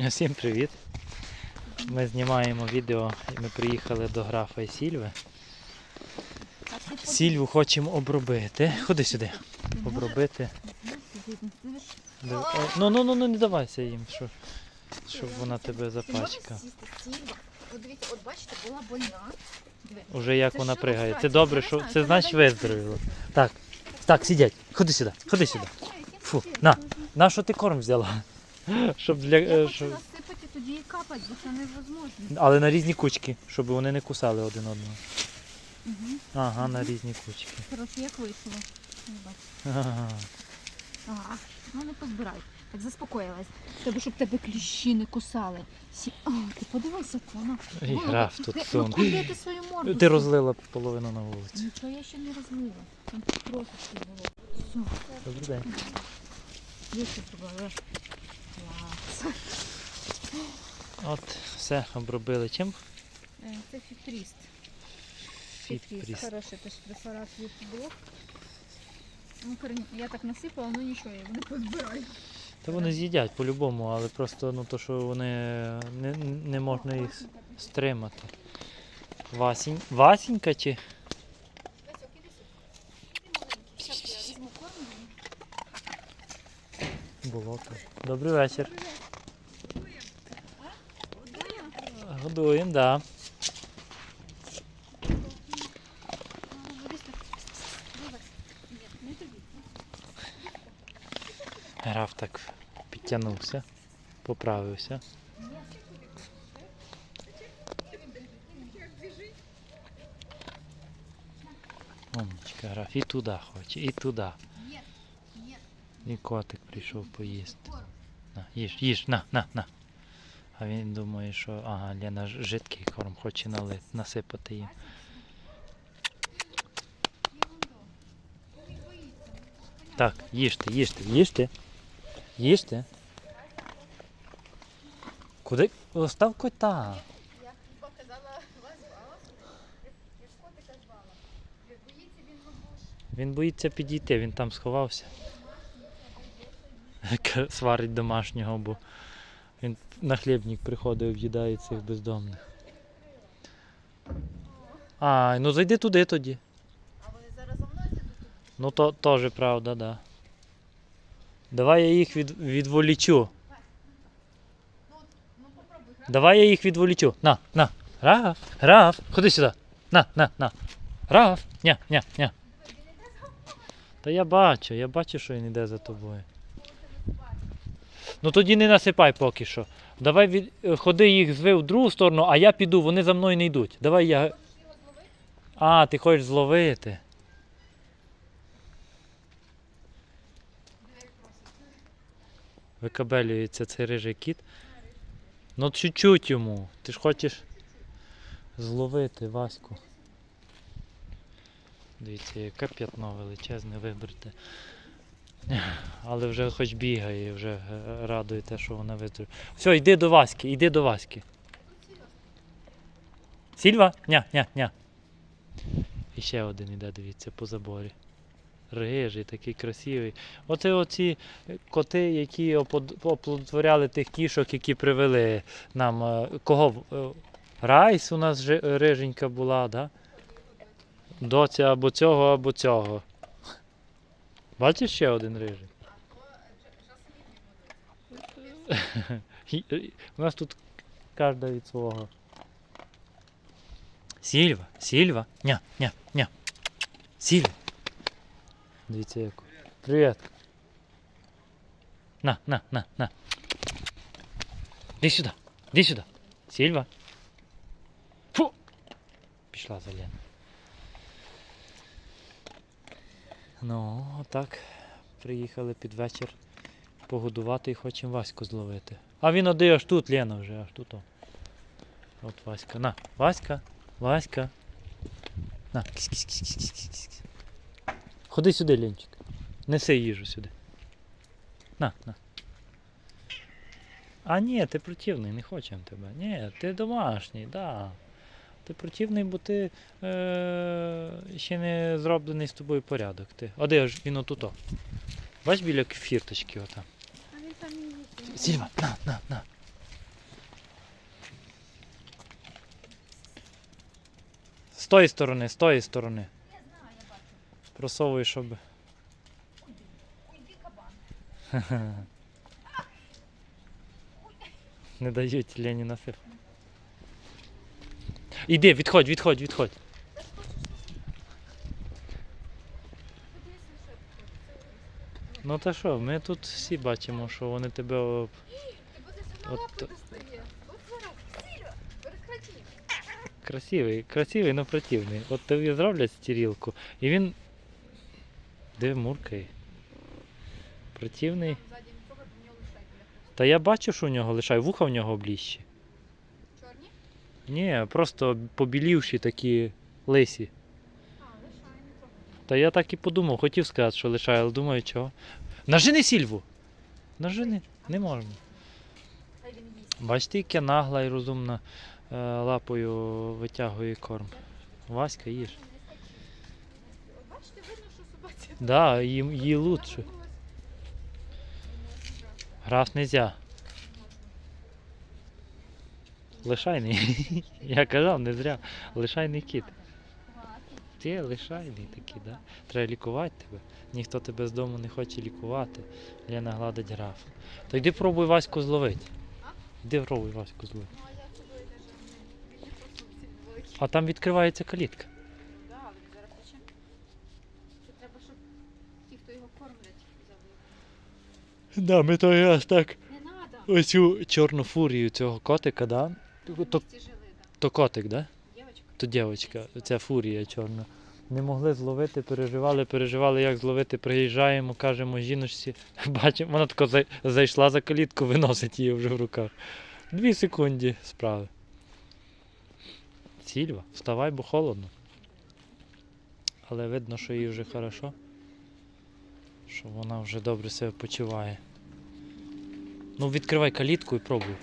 Всім привіт! Ми знімаємо відео і ми приїхали до графа і Сільви. Сільву хочемо обробити. Ходи сюди. Обробити. Ну, ну, ну, ну не давайся їм, що, щоб вона тебе запачкала. От бачите, була больна. Уже як вона пригає. Це добре, що це значить виздоровіло. Так, так, сидять. Ходи сюди, ходи сюди. Фу, на. На що ти корм взяла? Щоб для. Я е, хочу щоб- насипати тоді і капати, бо це невозможно. Але на різні кучки, щоб вони не кусали один одного. Угу. Ага, на різні кучки. Коротше, як вийшло. Не бачу. Ага. Ага, ну не позбирай. Так заспокоїлась. Тебе, щоб тебе кліщі не кусали. Сі... А, ти подивися, як вона. І граф тут ти- сон. Ну, куди ти свою морду? Ти розлила половину на вулиці. Нічого я ще не розлила. Там трошечки було. Все, Добрий день. є. От, все, обробили чим? Е, Це фітріст. Фітпріст. Хороший теж препарат від блок. Ну, я так насипала, ну нічого, я не позбираю. Та вони з'їдять по-любому, але просто ну, то, що вони не, не можна їх стримати. Васінь... Васінька чи? Болото. Добрий вечір. Годуємо, так. Да. Граф так підтягнувся, поправився. Умничка, граф. І туди хоче, і туди. І котик прийшов поїсти. На, їж, їж, на, на, на. А він думає, що ага, Лена жидкий корм хоче налити, насипати їм. Так, їжте, їжте, їжте. Їжте. Куди? Остав кота. Він. Він боїться підійти, він там сховався. Сварить домашнього, бо він на хлібник приходив, в'їдає цих бездомних. А, ну зайди туди тоді. А вони зараз за мною йдуть? Ну то теж правда, да. Давай я їх від, відволічу. Ну попробуй. Давай я їх відволічу. На, на. Раф, Раф, ходи сюди. На, на, на. Раф. Ня, ня, ня. Та я бачу, я бачу, що він йде за тобою. Ну тоді не насипай поки що. Давай від... е, ходи їх зви в другу сторону, а я піду, вони за мною не йдуть. Давай я. А, ти хочеш зловити. Викабелюється цей рижий кіт. Ну чуть-чуть йому. Ти ж хочеш зловити Ваську. Дивіться, яке п'ятно величезне вибрате. Але вже хоч бігає, вже е, радує те, що вона виздоровіє. Все, йди до Васьки, йди до Васьки. Сільва? Ня, ня, ня. І ще один іде, дивіться, по заборі. Рижий, такий красивий. Оце оці коти, які оплодотворяли тих кішок, які привели нам. е, Кого? е, Райс у нас риженька була, да? Доця або цього, або цього. Бачиш ще один рижий? І- і- У нас тут кожна від свого. Сільва, Сільва, ня, ня, ня. Сільва. Дивіться яку. Привіт. На, на, на, на. Іди сюди, іди сюди. Сільва. Фу. Пішла за Леною. Ну, отак. Приїхали під вечір погодувати і хочемо Ваську зловити. А він один аж тут, Лена вже, аж тут. От Васька. На, Васька, Васька. На. Ходи сюди, Ленчик. Неси їжу сюди. На, на. А ні, ти противний, не хочемо тебе. Ні, ти домашній, да. Ти противний, бо ти е, ще не зроблений з тобою порядок. Ти. А де ж він отуто? Бач біля фірточки ота. А. Сільва, на, на, на. З тої сторони, з тої сторони. Я знаю, я бачу. Просовуй, щоб. Уйди, кабан. Не дають Лені на фір. Іди, відходь, відходь, відходь. Ну та що, ми тут всі бачимо, що вони тебе. о, Ти будеш на От. Красивий, красивий, но противний. От тобі зроблять стірілку, і він. Де муркає? Противний. Лишай. Та я бачу, що у нього лишає, вуха в нього ближче. Ні, просто побілівші такі лисі. Та я так і подумав, хотів сказати, що лишає, але думаю, чого. Нажини сільву! Нажини, не можна. Бачите, яка нагла і розумна е, лапою витягує корм. Васька їж. Бачите, видно, що собаці. Їм, їй лучше. Граф нельзя. Лишайний. Я казав, не зря. Лишайний кіт. Ти лишайний такий, да? Треба лікувати тебе. Ніхто тебе з дому не хоче лікувати. Лена гладить графа. То йди пробуй Ваську зловити. Йди пробуй Ваську зловити. А там відкривається калітка. Да, але зараз тече. Це треба, щоб ті, хто його кормлять, взяли. Да, ми той раз так. Не надо. Оцю чорну фурію цього котика, да? То, то котик, да? То дівчинка, ця фурія чорна. Не могли зловити, переживали, переживали, як зловити. Приїжджаємо, кажемо жіночці, бачимо, вона тако зайшла за калітку, виносить її вже в руках. Дві секунди справи. Сільва, вставай, бо холодно. Але видно, що їй вже хорошо. Що вона вже добре себе почуває. Ну, відкривай калітку і пробуй.